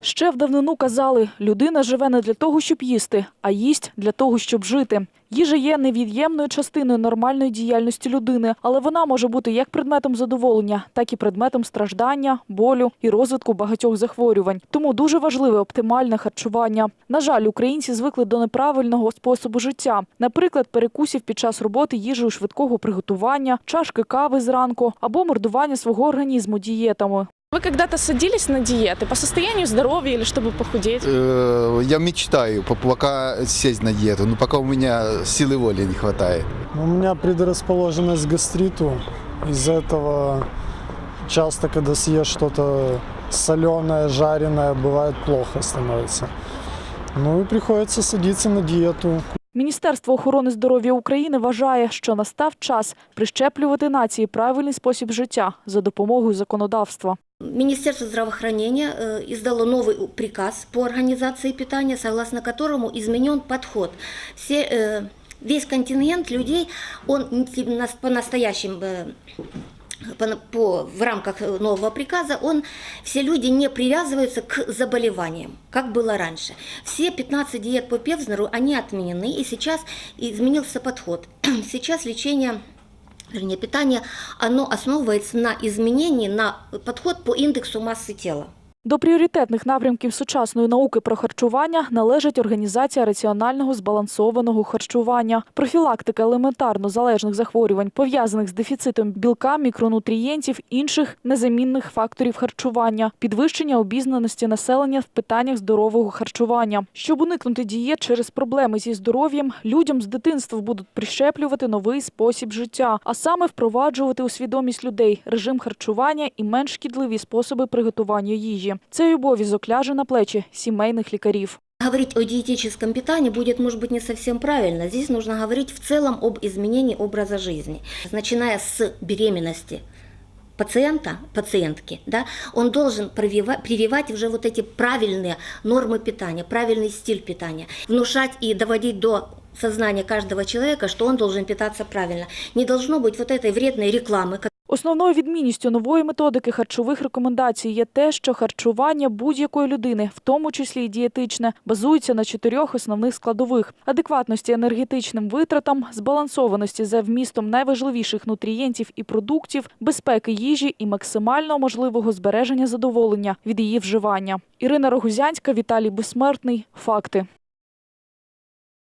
Ще в давнину казали, людина живе не для того, щоб їсти, а їсть для того, щоб жити. Їжа є невід'ємною частиною нормальної діяльності людини, але вона може бути як предметом задоволення, так і предметом страждання, болю і розвитку багатьох захворювань. Тому дуже важливе оптимальне харчування. На жаль, українці звикли до неправильного способу життя, наприклад, перекусів під час роботи їжею швидкого приготування, чашки кави зранку або мордування свого організму дієтами. Вы когда-то садились на диеты по состоянию здоровья или чтобы похудеть? Э, Я мечтаю по- пока сесть на диету, но пока у меня силы воли не хватает. У меня предрасположенность к гастриту. Из-за этого часто, когда съешь что-то соленое, жареное, бывает плохо становится. Ну и приходится садиться на диету. Міністерство охорони здоров'я України вважає, що настав час прищеплювати нації правильний спосіб життя за допомогою законодавства. Министерство здравоохранения э, издало новый приказ по организации питания, согласно которому изменен подход. Все, э, весь контингент людей, он н- нас- по по, в рамках нового приказа, он, все люди не привязываются к заболеваниям, как было раньше. Все 15 диет по Певзнеру, они отменены, и сейчас изменился подход. Сейчас лечение вернее, питание, оно основывается на изменении, на подход по индексу массы тела. До пріоритетних напрямків сучасної науки про харчування належить організація раціонального збалансованого харчування, профілактика елементарно залежних захворювань, пов'язаних з дефіцитом білка, мікронутрієнтів, інших незамінних факторів харчування, підвищення обізнаності населення в питаннях здорового харчування. Щоб уникнути дієт через проблеми зі здоров'ям, людям з дитинства будуть прищеплювати новий спосіб життя, а саме впроваджувати у свідомість людей режим харчування і менш шкідливі способи приготування їжі Цей обов'язок ляже на плечі сімейних лікарів. Говорить о диетическом питании будет, может быть, не совсем правильно. Здесь нужно говорить в целом об изменении образа жизни. Начиная с беременности пациента, пациентки, да, он должен привива- прививать уже вот эти правильные нормы питания, правильный стиль питания, внушать и доводить до сознания каждого человека, что он должен питаться правильно. Не должно быть вот этой вредной рекламы, Основною відмінністю нової методики харчових рекомендацій є те, що харчування будь-якої людини, в тому числі і дієтичне, базується на чотирьох основних складових: адекватності енергетичним витратам, збалансованості за вмістом найважливіших нутрієнтів і продуктів, безпеки їжі і максимально можливого збереження задоволення від її вживання. Ірина Рогузянська, Віталій Безсмертний. Факти.